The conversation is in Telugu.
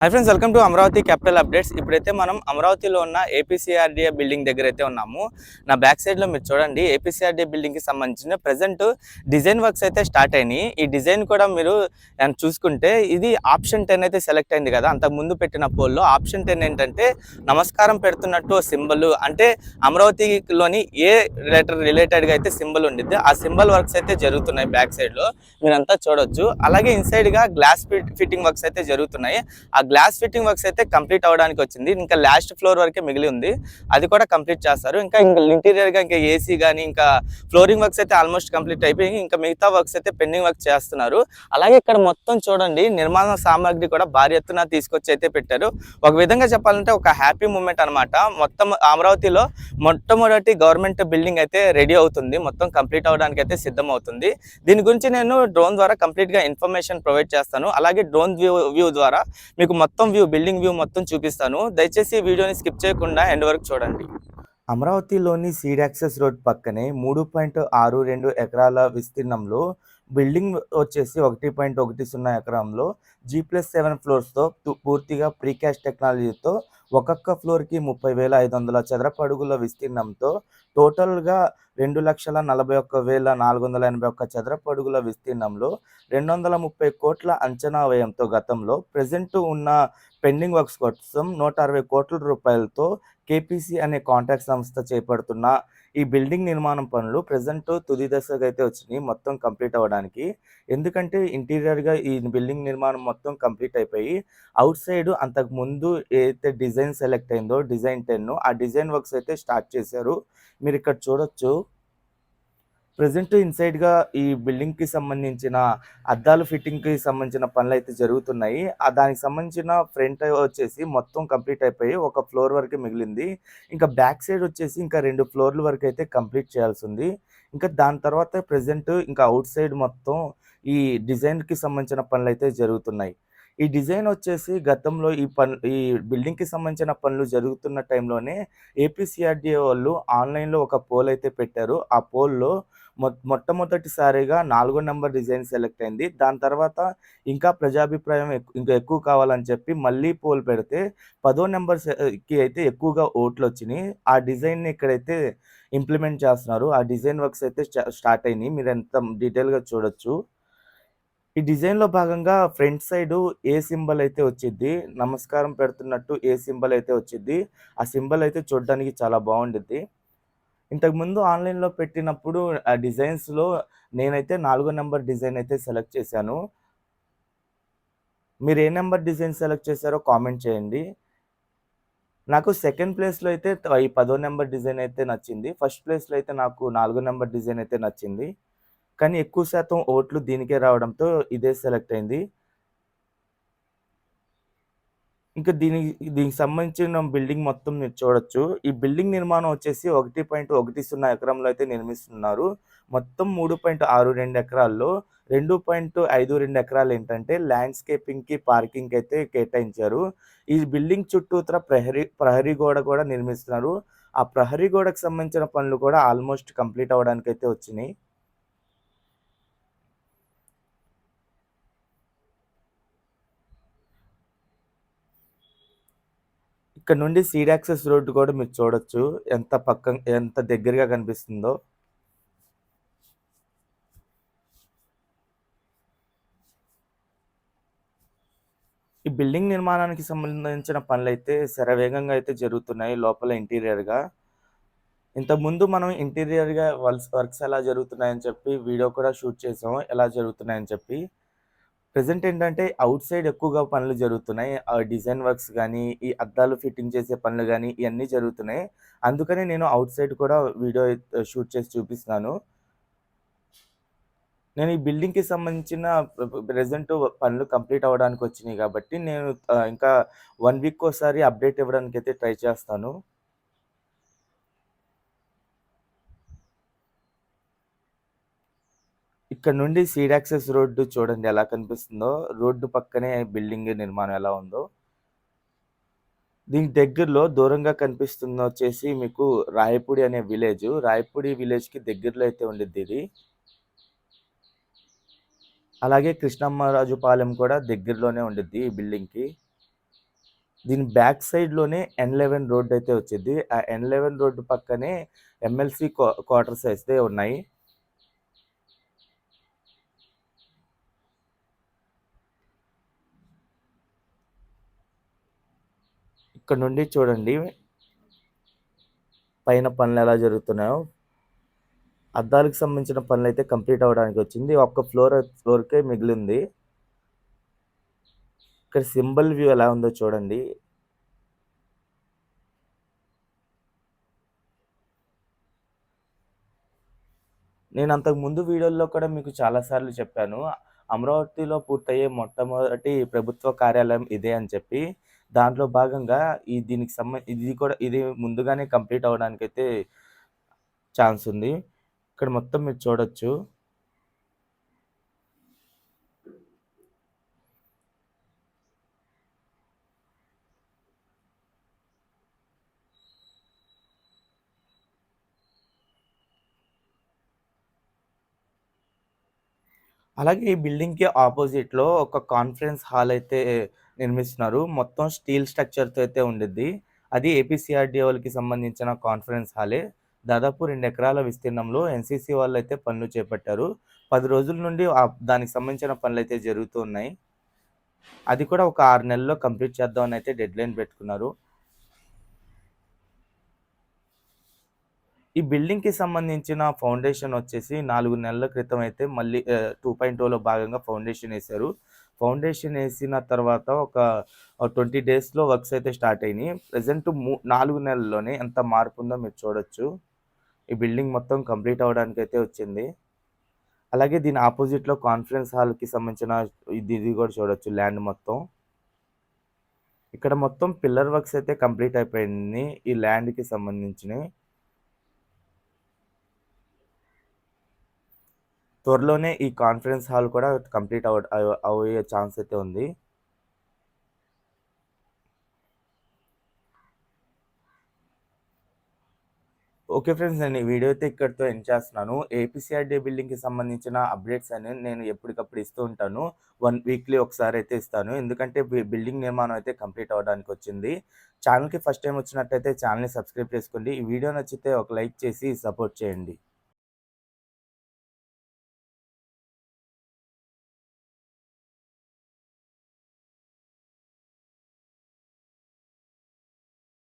Hi friends welcome to Amaravati capital updates. ఇప్పుడైతే మనం అమరావతిలో ఉన్న ఏపీసీఆర్డీఏ బిల్డింగ్ దగ్గర అయితే ఉన్నాము. నా బ్యాక్ సైడ్లో మీరు చూడండి ఏపీసీఆర్డీఏ బిల్డింగ్కి సంబంధించిన ప్రెసెంట్ డిజైన్ వర్క్స్ అయితే స్టార్ట్ అయినాయి. ఈ డిజైన్ కూడా మీరు చూసుకుంటే ఇది ఆప్షన్ టెన్ అయితే సెలెక్ట్ అయింది కదా. అంత ముందు పెట్టిన పోల్లో ఆప్షన్ టెన్ ఏంటంటే నమస్కారం పెడుతున్నట్టు సింబల్ అంటే అమరావతిలోని ఏ లెటర్ రిలేటెడ్ అయితే సింబల్ ఉండిద్ది ఆ సింబల్ వర్క్స్ అయితే జరుగుతున్నాయి బ్యాక్ సైడ్లో. మీరంతా చూడొచ్చు. అలాగే inside glass glass fitting works అయితే జరుగుతున్నాయి. ఆ గ్లాస్ ఫిట్టింగ్ వర్క్స్ అయితే కంప్లీట్ అవ్వడానికి వచ్చింది. ఇంకా లాస్ట్ ఫ్లోర్ వరకే మిగిలి ఉంది. అది కూడా కంప్లీట్ చేస్తారు. ఇంకా ఇంకా ఇంటీరియర్గా ఇంకా ఏసీ కానీ ఇంకా ఫ్లోరింగ్ వర్క్స్ అయితే ఆల్మోస్ట్ కంప్లీట్ అయిపోయి ఇంకా మిగతా వర్క్స్ అయితే పెండింగ్ వర్క్ చేస్తున్నారు. అలాగే ఇక్కడ మొత్తం చూడండి నిర్మాణ సామాగ్రి కూడా భారీ ఎత్తున తీసుకొచ్చి అయితే పెట్టారు. ఒక విధంగా చెప్పాలంటే ఒక హ్యాపీ మూమెంట్ అన్నమాట. మొత్తం అమరావతిలో మొట్టమొదటి గవర్నమెంట్ బిల్డింగ్ అయితే రెడీ అవుతుంది. మొత్తం కంప్లీట్ అవడానికి అయితే సిద్ధం అవుతుంది దీని గురించి నేను డ్రోన్ ద్వారా కంప్లీట్గా ఇన్ఫర్మేషన్ ప్రొవైడ్ చేస్తాను. అలాగే డ్రోన్ వ్యూ వ్యూ ద్వారా మీకు మొత్తం వ్యూ బిల్డింగ్ వ్యూ మొత్తం చూపిస్తాను. దయచేసి వీడియోని స్కిప్ చేయకుండా ఎండ్ వరకు చూడండి. అమరావతిలోని సీడ్ యాక్సెస్ రోడ్ పక్కనే మూడు పాయింట్ ఆరు రెండు ఎకరాల విస్తీర్ణంలో బిల్డింగ్ వచ్చేసి ఒకటి పాయింట్ ఒకటి సున్నా ఎకరంలో జీ ప్లస్ సెవెన్ ఫ్లోర్స్తో పూర్తిగా ప్రీకాష్ టెక్నాలజీతో ఒక్కొక్క ఫ్లోర్కి ముప్పై వేల ఐదు వందల చదరపు అడుగుల విస్తీర్ణంతో టోటల్గా రెండు లక్షల నలభై ఒక్క వేల నాలుగు వందల ఎనభై ఒక్క చదరపు అడుగుల విస్తీర్ణంలో రెండు వందల ముప్పై కోట్ల అంచనా వ్యయంతో గతంలో ప్రజెంట్ ఉన్న పెండింగ్ వర్క్స్ కోసం నూట అరవై కోట్ల రూపాయలతో కేపీసీ అనే కాంట్రాక్ట్ సంస్థ చేపడుతున్న ఈ బిల్డింగ్ నిర్మాణం పనులు ప్రజెంట్ తుది దశకు అయితే వచ్చినాయి మొత్తం కంప్లీట్ అవ్వడానికి. ఎందుకంటే ఇంటీరియర్గా ఈ బిల్డింగ్ నిర్మాణం మొత్తం కంప్లీట్ అయిపోయి అవుట్ సైడ్ అంతకు ముందు ఏదైతే డిజైన్ సెలెక్ట్ అయిందో డిజైన్ టెన్ ఆ డిజైన్ వర్క్స్ అయితే స్టార్ట్ చేశారు. మీరు ఇక్కడ చూడొచ్చు. ప్రజెంట్ ఇన్సైడ్గా ఈ బిల్డింగ్కి సంబంధించిన అద్దాలు ఫిట్టింగ్కి సంబంధించిన పనులు అయితే జరుగుతున్నాయి. ఆ దానికి సంబంధించిన ఫ్రంట్ వచ్చేసి మొత్తం కంప్లీట్ అయిపోయి ఒక ఫ్లోర్ వరకు మిగిలింది. ఇంకా బ్యాక్ సైడ్ వచ్చేసి ఇంకా రెండు ఫ్లోర్ల వరకు అయితే కంప్లీట్ చేయాల్సి ఉంది. ఇంకా దాని తర్వాత ప్రజెంట్ ఇంకా అవుట్ సైడ్ మొత్తం ఈ డిజైన్కి సంబంధించిన పనులు అయితే జరుగుతున్నాయి. ఈ డిజైన్ వచ్చేసి గతంలో ఈ పన్ ఈ బిల్డింగ్కి సంబంధించిన పనులు జరుగుతున్న టైంలోనే ఏపీసీఆర్డీఏ వాళ్ళు ఆన్లైన్లో ఒక పోల్ అయితే పెట్టారు. ఆ పోల్లో మొ మొట్టమొదటిసారిగా నాలుగో నెంబర్ డిజైన్ సెలెక్ట్ అయింది. దాని తర్వాత ఇంకా ప్రజాభిప్రాయం ఇంకా ఎక్కువ కావాలని చెప్పి మళ్ళీ పోల్ పెడితే పదో నెంబర్కి అయితే ఎక్కువగా ఓట్లు వచ్చినాయి. ఆ డిజైన్ని ఇక్కడైతే ఇంప్లిమెంట్ చేస్తున్నారు. ఆ డిజైన్ వర్క్స్ అయితే స్టార్ట్ అయినాయి. మీరు ఎంత డీటెయిల్గా చూడొచ్చు. ఈ డిజైన్లో భాగంగా ఫ్రంట్ సైడ్ ఏ సింబల్ అయితే వచ్చింది నమస్కారం పెడుతున్నట్టు ఏ సింబల్ అయితే వచ్చింది ఆ సింబల్ అయితే చూడడానికి చాలా బాగుండిద్ది. ఇంతకుముందు ఆన్లైన్లో పెట్టినప్పుడు ఆ డిజైన్స్లో నేనైతే నాలుగో నెంబర్ డిజైన్ అయితే సెలెక్ట్ చేశాను. మీరు ఏ నెంబర్ డిజైన్ సెలెక్ట్ చేశారో కామెంట్ చేయండి. నాకు సెకండ్ ప్లేస్లో అయితే ఈ పదో నెంబర్ డిజైన్ అయితే నచ్చింది. ఫస్ట్ ప్లేస్లో అయితే నాకు నాలుగో నెంబర్ డిజైన్ అయితే నచ్చింది. కానీ ఎక్కువ శాతం ఓట్లు దీనికే రావడంతో ఇదే సెలెక్ట్ అయింది. ఇంకా దీనికి దీనికి సంబంధించిన బిల్డింగ్ మొత్తం మీరు చూడొచ్చు. ఈ బిల్డింగ్ నిర్మాణం వచ్చేసి ఒకటి పాయింట్ ఒకటి సున్నా ఎకరంలో అయితే నిర్మిస్తున్నారు. మొత్తం మూడు పాయింట్ ఆరు రెండు ఎకరాల్లో రెండు పాయింట్ ఐదు రెండు ఎకరాలు ఏంటంటే ల్యాండ్స్కేపింగ్కి పార్కింగ్కి అయితే కేటాయించారు. ఈ బిల్డింగ్ చుట్టూతర ప్రహరీ ప్రహరీ గోడ కూడా నిర్మిస్తున్నారు. ఆ ప్రహరీ గోడకు సంబంధించిన పనులు కూడా ఆల్మోస్ట్ కంప్లీట్ అవ్వడానికి అయితే వచ్చినాయి. ఇక్కడ నుండి సీడ్ యాక్సెస్ రోడ్డు కూడా మీరు చూడొచ్చు. ఎంత పక్క ఎంత దగ్గరగా కనిపిస్తుందో. ఈ బిల్డింగ్ నిర్మాణానికి సంబంధించిన పనులు అయితే శరవేగంగా అయితే జరుగుతున్నాయి లోపల ఇంటీరియర్గా. ఇంతకుముందు మనం ఇంటీరియర్గా వర్క్స్ వర్క్స్ ఎలా జరుగుతున్నాయని చెప్పి వీడియో కూడా షూట్ చేసాము. ఎలా జరుగుతున్నాయని చెప్పి ప్రజెంట్ ఏంటంటే అవుట్ సైడ్ ఎక్కువగా పనులు జరుగుతున్నాయి. ఆ డిజైన్ వర్క్స్ కానీ ఈ అద్దాలు ఫిట్టింగ్ చేసే పనులు కానీ ఇవన్నీ జరుగుతున్నాయి. అందుకనే నేను అవుట్ సైడ్ కూడా వీడియో షూట్ చేసి చూపిస్తున్నాను. నేను ఈ బిల్డింగ్కి సంబంధించిన ప్రజెంట్ పనులు కంప్లీట్ అవ్వడానికి వచ్చినాయి కాబట్టి నేను ఇంకా వన్ వీక్ ఒకసారి అప్డేట్ ఇవ్వడానికి అయితే ట్రై చేస్తాను. ఇక్కడ నుండి సీడ్ యాక్సెస్ రోడ్డు చూడండి ఎలా కనిపిస్తుందో రోడ్డు పక్కనే బిల్డింగ్ నిర్మాణం ఎలా ఉందో దీనికి దగ్గరలో దూరంగా కనిపిస్తుంది వచ్చేసి మీకు రాయపూడి అనే విలేజ్. రాయపూడి విలేజ్‌కి దగ్గరలో అయితే ఉండిద్ది ఇది. అలాగే కృష్ణమ్మరాజుపాలెం కూడా దగ్గరలోనే ఉండిద్ది ఈ బిల్డింగ్‌కి. దీని బ్యాక్ సైడ్‌లోనే ఎన్-11 రోడ్ అయితే వచ్చిద్ది. ఆ ఎన్-11 రోడ్డు పక్కనే ఎమ్మెల్సీ క్వార్టర్స్ అయితే ఉన్నాయి. ఇక్కడ నుండి చూడండి. పైన పనులు ఎలా జరుగుతున్నాయో. అద్దాలకు సంబంధించిన పనులైతే కంప్లీట్ అవ్వడానికి వచ్చింది. ఒక్క ఫ్లోర్ ఫ్లోర్‌కే మిగిలింది ఇక్కడ సింబల్ వ్యూ ఎలా ఉందో చూడండి. నేను అంతకు ముందు వీడియోల్లో కూడా మీకు చాలా సార్లు చెప్పాను. అమరావతిలో పూర్తయ్యే మొట్టమొదటి ప్రభుత్వ కార్యాలయం ఇదే అని చెప్పి. దాంట్లో భాగంగా ఈ దీనికి సంబంధ ఇది కూడా ఇది ముందుగానే కంప్లీట్ అవ్వడానికైతే ఛాన్స్ ఉంది. ఇక్కడ మొత్తం మీరు చూడొచ్చు. అలాగే ఈ బిల్డింగ్‌కి ఆపోజిట్‌లో ఒక కాన్ఫరెన్స్ హాల్ అయితే నిర్మిస్తున్నారు. మొత్తం స్టీల్ స్ట్రక్చర్‌తో అయితే ఉండిద్ది. అది ఏపీసీఆర్‌డీఏ సంబంధించిన కాన్ఫరెన్స్ హాలే. దాదాపు రెండు ఎకరాల విస్తీర్ణంలో ఎన్‌సీసీ వాళ్ళు అయితే పనులు చేపట్టారు. పది రోజుల నుండి దానికి సంబంధించిన పనులైతే జరుగుతూ ఉన్నాయి. అది కూడా ఒక ఆరు నెలల్లో కంప్లీట్ చేద్దామని అయితే డెడ్‌లైన్ పెట్టుకున్నారు. ఈ బిల్డింగ్‌కి సంబంధించిన ఫౌండేషన్ వచ్చేసి నాలుగు నెలల క్రితం అయితే మళ్ళీ టూ పాయింట్ టూలో భాగంగా ఫౌండేషన్ వేశారు ఫౌండేషన్ వేసిన తర్వాత ఒక ట్వంటీ డేస్‌లో వర్క్స్ అయితే స్టార్ట్ అయినాయి. ప్రజెంట్ మూ నాలుగు నెలల్లోనే ఎంత మార్పు ఉందో మీరు చూడొచ్చు. ఈ బిల్డింగ్ మొత్తం కంప్లీట్ అవ్వడానికైతే వచ్చింది. అలాగే దీని ఆపోజిట్‌లో కాన్ఫరెన్స్ హాల్‌కి సంబంధించిన ఇది ఇది కూడా చూడొచ్చు ల్యాండ్ మొత్తం. ఇక్కడ మొత్తం పిల్లర్ వర్క్స్ అయితే కంప్లీట్ అయిపోయింది. ఈ ల్యాండ్‌కి సంబంధించినవి త్వరలోనే ఈ కాన్ఫరెన్స్ హాల్ కూడా కంప్లీట్ అవ్వ అయ్యే ఛాన్స్ అయితే ఉంది. Okay friends. నేను ఈ వీడియో అయితే ఇక్కడితో ఎండ్ చేస్తున్నాను. ఏపీసీఆర్డీ బిల్డింగ్‌కి సంబంధించిన అప్డేట్స్ అనేవి నేను ఎప్పటికప్పుడు ఇస్తూ ఉంటాను. వన్ వీక్లీ ఒకసారి అయితే ఇస్తాను. ఎందుకంటే బిల్డింగ్ నిర్మాణం అయితే కంప్లీట్ అవ్వడానికి వచ్చింది. ఛానల్కి ఫస్ట్ టైం వచ్చినట్టయితే ఛానల్ని సబ్స్క్రైబ్ చేసుకోండి. ఈ వీడియో నచ్చితే ఒక లైక్ చేసి సపోర్ట్ చేయండి.